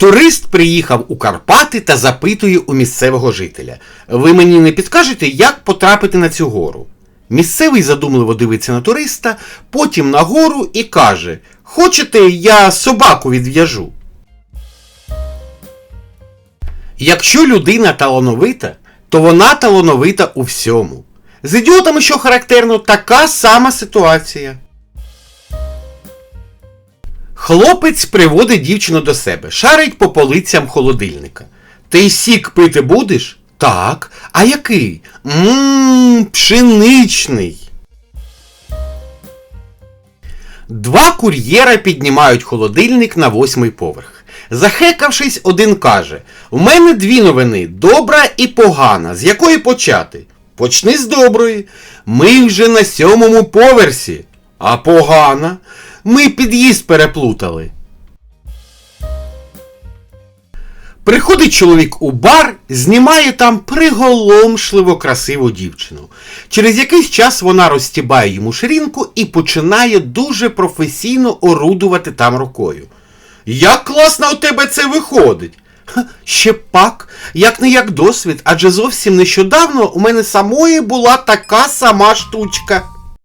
Турист приїхав у Карпати та запитує у місцевого жителя: Ви мені не підкажете, як потрапити на цю гору? Місцевий задумливо дивиться на туриста, потім на гору і каже: Хочете, я собаку відв'яжу? Якщо людина талановита, то вона талановита у всьому. З ідіотами, що характерно, така сама ситуація. Хлопець приводить дівчину до себе, шарить по полицям холодильника. Ти сік пити будеш? Так. А який? Ммм, пшеничний. Два кур'єра піднімають холодильник на восьмий поверх. Захекавшись, один каже: У мене дві новини добра і погана. З якої почати? Почни з доброї. Ми вже на сьомому поверсі. А погана? Ми під'їзд переплутали. Приходить чоловік у бар, знімає там приголомшливо красиву дівчину. Через якийсь час вона розстібає йому ширинку і починає дуже професійно орудувати там рукою. Як класно у тебе це виходить? «Ха, Ще пак, як не як досвід, адже зовсім нещодавно у мене самої була така сама штучка.